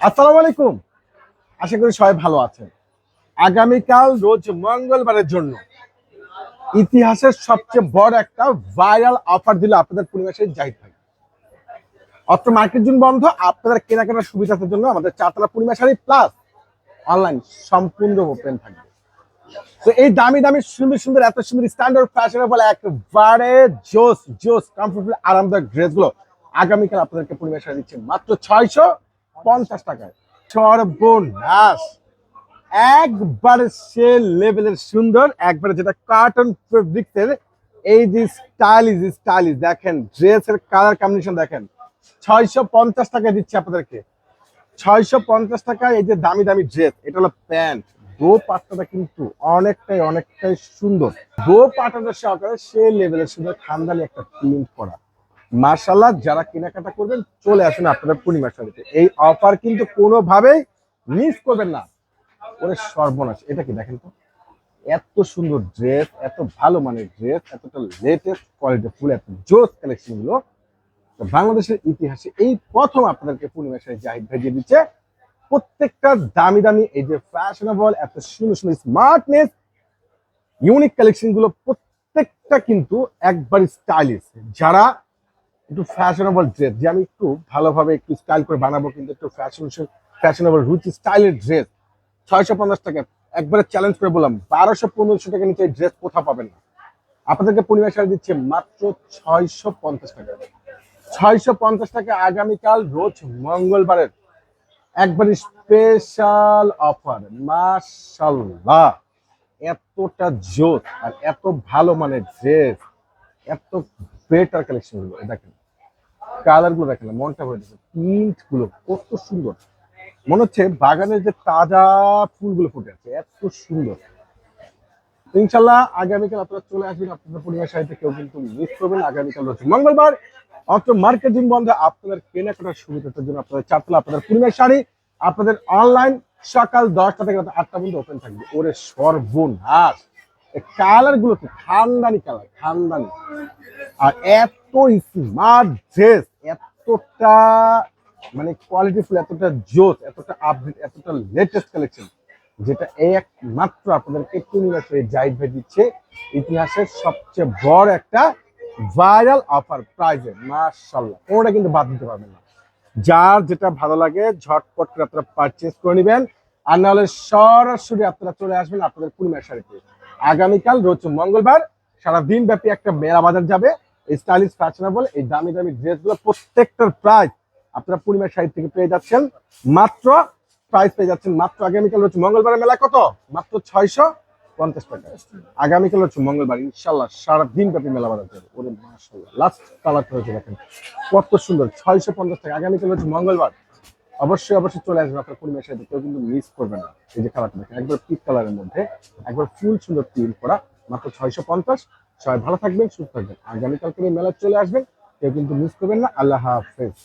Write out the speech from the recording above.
আসসালামু আলাইকুম। আশা করি সবাই ভালো আছেন। আগামীকাল রোজ মঙ্গলবারের জন্য ইতিহাসের সবচেয়ে বড় একটা ভাইরাল অফার দিল আপনাদের পরিবেশের জাহিদ ভাই। অত্র মার্কেট জুন বন্ধ, আপনাদের কেনাকাটার সুবিধার জন্য আমাদের চারতলা পূর্ণিমা শাড়ি প্লাস অনলাইন সম্পূর্ণ ওপেন থাকবে। তো এই দামি দামি সুন্দর সুন্দর, এত সুন্দর স্ট্যান্ডার্ড ফ্যাশনেবল একবারে জোস জোস কমফোর্টেবল আরামদায়ক ড্রেসগুলো আগামীকাল আপনাদেরকে পরিবেশ দিচ্ছে মাত্র ছয়শো পঞ্চাশ টাকায়। সর্বনাশ। একবারে সে লেভেলের সুন্দর, একবারে যেটা কার্টন ফেব্রিক্সের এই যে স্টাইলিশ স্টাইলিশ দেখেন ড্রেসের কালার কম্বিনেশন দেখেন। ছয়শো পঞ্চাশ টাকা দিচ্ছে আপনাদেরকে। ছয়শো পঞ্চাশ টাকায় এই যে দামি দামি ড্রেস এটা হলো প্যান্ট দো পাট্টাটা কিন্তু অনেকটাই অনেকটাই সুন্দর। দো পাটাটা সহকারে সে লেভেলের সুন্দর খানদানি একটা প্রিন্ট করা। মার্শাল্লাহ যারা কেনাকাটা করবেন, চলে আসুন আপনাদের পূর্ণিমা শাড়িতে এই অফার কিন্তু কোনোভাবেই মিস করবেন না। ওরে সর্বনাশ, এটা কি দেখেন তো? এত সুন্দর ড্রেস এত ভালো মানের ড্রেস এতটা লেটেস্ট কোয়ালিটি ফুল এত জোস কালেকশনগুলো। তো বাংলাদেশের ইতিহাসে এই প্রথম আপনাদেরকে পূর্ণিমা শাড়ি জাহিদ ভেজিয়ে দিচ্ছে। প্রত্যেকটা দামি দামি, এই যে ফ্যাশনেবল এত সুন্দর সুন্দর স্মার্টনেস ইউনিক কালেকশনগুলো প্রত্যেকটা কিন্তু একবার স্টাইলিশ যারা একটু ফ্যাশনেবল ড্রেস যে আমি একটু ভালোভাবে একটু স্টাইল করে বানাবো, কিন্তু একটু ফ্যাশন ফ্যাশনেবল রুচি স্টাইলের ড্রেস ছয়শো পঞ্চাশ টাকা। একবারে চ্যালেঞ্জ করে বললাম, বারোশো পনেরোশো টাকা নিচে ড্রেস কোথাও পাবেন না। আপনাদেরকে পরিবেশ শাড়ি দিচ্ছে মাত্র ছয়শো পঞ্চাশ টাকা। ছয়শো পঞ্চাশ টাকা আগামীকাল, রোজ মঙ্গলবারের একবারে স্পেশাল অফার মাশাল্লাহ এতটা জোস আর এত ভালো মানে ড্রেস এত বেটার কালেকশন দেখেন কালারগুলো দেখেন, মনটা ভরে দিচ্ছে প্রিন্টগুলো, কত সুন্দর। মনে হচ্ছে বাগানের যে তাজা ফুলগুলো ফুটে আছে, এত সুন্দর। তো ইনশাল্লাহ আগামীকাল আপনারা চলে আসবেন আপনাদের পরিবার সাহিত্যে কেউ কিন্তু মিস করবেন আগামীকাল হচ্ছে মঙ্গলবার অত মার্কেটিং বন্ধে, আপনাদের কেনাকাটার সুবিধার জন্য আপনাদের চারতলা, আপনাদের পরিবার শাড়ি, আপনাদের অনলাইন সকাল দশটা থেকে রাত আটটা পর্যন্ত ওপেন থাকবে। ওরে সর্বনাশ। কালারগুলো কি খানদানি কালার খানদানি। আর এত স্মার্ট ড্রেস এতটা মানে কোয়ালিটি ফুল এতটা জোস এতটা আপডেট এতটা লেটেস্ট কালেকশন যেটা একমাত্র আপনাদেরকে পূর্ণিমাসে জাহিদ ভাই দিচ্ছে। ইতিহাসের সবচেয়ে বড় একটা ভাইরাল অফার প্রাইজে মার্শাল্লাহ কোনোটা কিন্তু বাদ দিতে পারবেন না। যার যেটা ভালো লাগে, ঝটপট করে আপনারা পারচেস করে নেবেন। আর নাহলে সরাসরি আপনারা চলে আসবেন আপনাদের পূর্ণিমার শাড়িতে আগামীকাল রোজ মঙ্গলবার সারাদিন ব্যাপী একটা মেলা বাজার যাবে। স্টাইলিশ ফ্যাশনেবল এই দামি দামি ড্রেসগুলো প্রত্যেকটার প্রাইস আপনারা পূর্ণিমার শাড়ি থেকে পেয়ে যাচ্ছেন। মাত্র প্রাইস পেয়ে যাচ্ছেন, মাত্র আগামীকাল হচ্ছে মঙ্গলবারের মেলা কত? মাত্র ছয়শো পঞ্চাশ টাকা। আগামীকাল হচ্ছে মঙ্গলবার ইনশাল্লাহ সারাদিন ব্যাপী মেলা বাজার যাবে ওরে মাশাল্লাহ লাস্ট কালারটা হচ্ছে দেখেন। কত সুন্দর, ছয়শো পঞ্চাশ টাকা। আগামীকাল হচ্ছে মঙ্গলবার। অবশ্যই অবশ্যই চলে আসবেন আপনার পরিবেশ সাথে কেউ কিন্তু মিস করবেন না। এই যে কালারটা দেখেন একবার পিক কালারের মধ্যে, একবার ফুল সুন্দর প্রিন্ট করা, মাত্র ছয়শো পঞ্চাশ। সবাই ভালো থাকবেন, সুস্থ থাকবেন। আগামীকাল এই মেলা চলে আসবেন, কেউ কিন্তু মিস করবেন না। আল্লাহ হাফেজ।